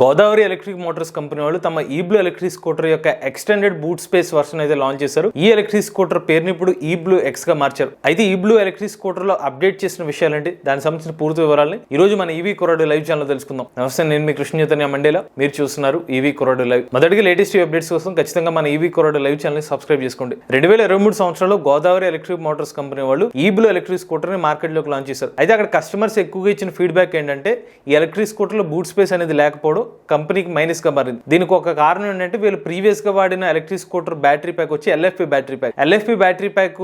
Godavari electric motors company వాళ్ళు తమ eBlu electric scooter యొక్క ఎక్స్టెండెడ్ బూట్ స్పేస్ వర్షన్ అయితే లాంచ్ చేశారు. ఈ ఎలక్ట్రిక్ స్కూటర్ పేరుని ఇప్పుడు ఈబ్లూ ఎక్స్గా మార్చారు. అయితే ఈబ్లూ ఎలక్ట్రిక్ స్కూటర్లో అప్డేట్ చేసిన విషయాలంటే దానికి సంబంధించిన పూర్తి వివరాలని ఈ రోజు మన ఈవీ కొరాడు లైవ్ ఛానల్ తెలుసుకుందాం. నమస్తే నేను మీ కృష్ణ చైతన్య మండేలా. మీరు చూస్తున్నారు ఈవీ కొరాడు లైవ్ మొదటిగా లేటెస్ట్ అప్డేట్స్ కోసం ఖచ్చితంగా మన ఈవీ కొరాడు లైవ్ ఛానల్ సబ్స్క్రైబ్ చేసుకోండి. రెండు వేల ఇరవై మూడు సంవత్సరంలో గోదావరి ఎలక్ట్రిక్ మోటార్స్ కంపెనీ వాళ్ళు ఈబ్లూ ఎలక్ట్రిక్ స్కూటర్ని మార్కెట్లోకి లాంచ్ చేశారు. అయితే అక్కడ కస్టమర్స్ ఎక్కువగా ఇచ్చిన ఫీడ్బ్యాక్ ఏంటంటే ఈ ఎలక్ట్రిక్ స్కూటర్లో బూట్ స్పేస్ అనేది లేకపోవడం కంపెనీకి మైనస్గా మారింది. దీనికి ఒక కారణం ఏంటంటే వీళ్ళు ప్రీవియస్గా వాడిన ఎలక్ట్రిక్ స్కూటర్ బ్యాటరీ ప్యాక్ వచ్చి LFP battery pack LFP battery pack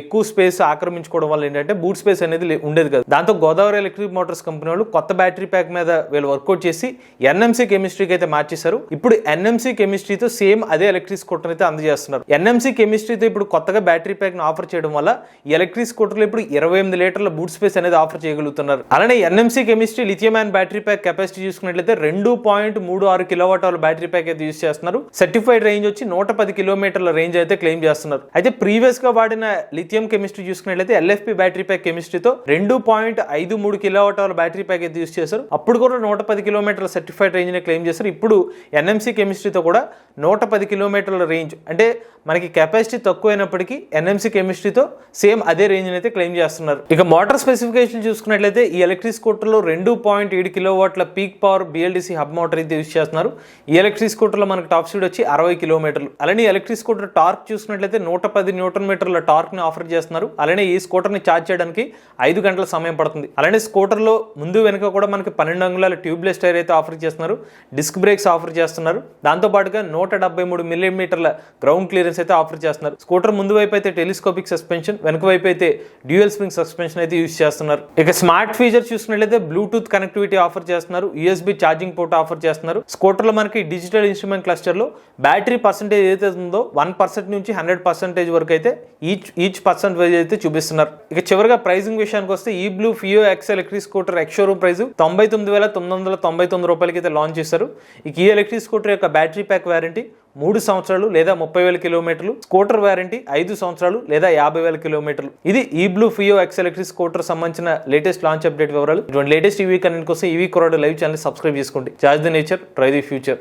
ఎక్కువ స్పేస్ ఆక్రమించుకోవడం వల్ల ఏంటంటే బూట్ స్పేస్ అనేది ఉండేది కదా. దాంతో గోదావరి ఎలక్ట్రిక్ మోటార్స్ కంపెనీ వాళ్ళు కొత్త బ్యాటరీ ప్యాక్ మీద వీళ్ళు వర్కౌట్ చేసి ఎన్ఎంసీ కెమిస్ట్రీకి అయితే మార్చేశారు. ఇప్పుడు ఎన్ఎంసీ కెమిస్ట్రీతో సేమ్ అదే ఎలక్ట్రిక్ స్కూటర్ అయితే అందజేస్తున్నారు. ఎన్ఎంసీ కెమిస్ట్రీతో ఇప్పుడు కొత్తగా బ్యాటరీ ప్యాక్ను ఆఫర్ చేయడం వల్ల ఎలక్ట్రిక్ స్కూటర్లు ఇప్పుడు ఇరవై ఎనిమిది లీటర్ల బూట్ స్పేస్ అనేది ఆఫర్ చేయగలుగుతున్నారు. అలానే NMC chemistry lithium and battery pack capacity చూసుకున్నట్లయితే రెండు పాయింట్ మూడు ఆరు కిలోవాటర్ బ్యాటరీ ప్యాక్ అయితే యూస్ చేస్తున్నారు. సర్టిఫైడ్ రేంజ్ వచ్చి నూట పది కిలోమీటర్ల రేంజ్ అయితే క్లెయిమ్ చేస్తున్నారు. అయితే ప్రీవియస్గా వాడిన లిథియం కెమిస్ట్రీ చూసుకున్నట్లయితే ఎల్ఎఫ్పి బ్యాటరీ ప్యాక్ కెమిస్ట్రీతో రెండు పాయింట్ ఐదు మూడు కిలోవాటర్ బ్యాటరీ ప్యాక్ అయితే యూస్ చేశారు. అప్పుడు కూడా నూట పది కిలోమీటర్ల సర్టిఫైడ్ రేంజ్ క్లెయిమ్ చేశారు. ఇప్పుడు ఎన్ఎంసీ కెమిస్ట్రీతో కూడా నూట పది కిలోమీటర్ల రేంజ్ అంటే మనకి కెపాసిటీ తక్కువైనప్పటికీ ఎన్ఎంసీ కెమిస్ట్రీతో సేమ్ అదే రేంజ్ అయితే క్లెయిమ్ చేస్తున్నారు. ఇక మోటార్ స్పెసిఫికేషన్ చూసుకున్నట్లయితే ఈ ఎలక్ట్రిక్ స్కూటర్లో రెండు పాయింట్ ఏడు కిలోవాట్ల peak power BLDC hub motor అయితే యూస్ చేస్తున్నారు. ఈ ఎలక్ట్రిక్ స్కూటర్లో మనకి టాప్ స్పీడ్ వచ్చి అరవై కిలోమీటర్లు. అలానే ఈ ఎలక్ట్రిక్ స్కూటర్ టార్క్ చూసినట్లయితే నూట పది న్యూటన్ మీటర్ల టార్క్ని ఆఫర్ చేస్తున్నారు. అలానే ఈ స్కూటర్ని ఛార్జ్ చేయడానికి ఐదు గంటల సమయం పడుతుంది. అలానే స్కూటర్లో ముందు వెనుక కూడా మనకి పన్నెండు అంగుళాల ట్యూబ్లెస్ టైర్ అయితే ఆఫర్ చేస్తున్నారు. డిస్క్ బ్రేక్స్ ఆఫర్ చేస్తున్నారు. దాంతో పాటుగా నూట డెబ్బై మూడు మిల్లీమీటర్ల గ్రౌండ్ క్లియరెన్స్ అయితే ఆఫర్ చేస్తున్నారు. స్కూటర్ ముందు వైపు అయితే టెలిస్కోపిక్ సస్పెన్షన్ వెనుక వైపు అయితే డ్యూయల్ స్ప్రింగ్ సస్పెన్షన్ అయితే యూస్ చేస్తున్నారు. ఇక స్మార్ట్ ఫీచర్ చూసినట్లయితే బ్లూటూత్ కనెక్టివిటీ ఆఫర్ చేస్తున్నారు. యూఎస్బి ఛార్జింగ్ పోర్ట్ ఆఫర్ చేస్తున్నారు. స్కూటర్లో మనకి డిజిటల్ ఇన్స్ట్రుమెంట్ క్లస్టర్లో బ్యాటరీ పర్సెంటేజ్ ఏదైతే ఉందో వన్ పర్సెంట్ నుంచి హండ్రెడ్ పర్సెంటేజ్ వరకు అయితే ఈచ్ ఈచ్ పర్సెంటేజ్ అయితే చూపిస్తున్నారు. ఇక చివరిగా ప్రైసింగ్ విషయానికి వస్తే ఈ Blu Feo X electric scooter ex showroom price తొంభై తొమ్మిది వేల తొమ్మిది వందల తొంభై తొమ్మిది రూపాయలకి అయితే లాంచ్ చేశారు. ఇక ఈ ఎలక్ట్రిక్ స్కూటర్ యొక్క బ్యాటరీ ప్యాక్ వారంటీ మూడు సంవత్సరాలు లేదా ముప్పై వేల కిలోమీటర్లు స్కూటర్ వారంటీ ఐదు సంవత్సరాలు లేదా యాభై వేల కిలోమీటర్లు. ఇది ఈ Blu Feo X electric scooter సంబంధించిన లేటెస్ట్ లాంచ్ అప్డేట్ వివరాలు. ఇటువంటి లేటెస్ట్ ఈవీ కనెంట్ కోసం ఈవీ కొరడ లైవ్ ఛానల్ సబ్స్క్రైబ్ చేసుకోండి. Charge the nature try the future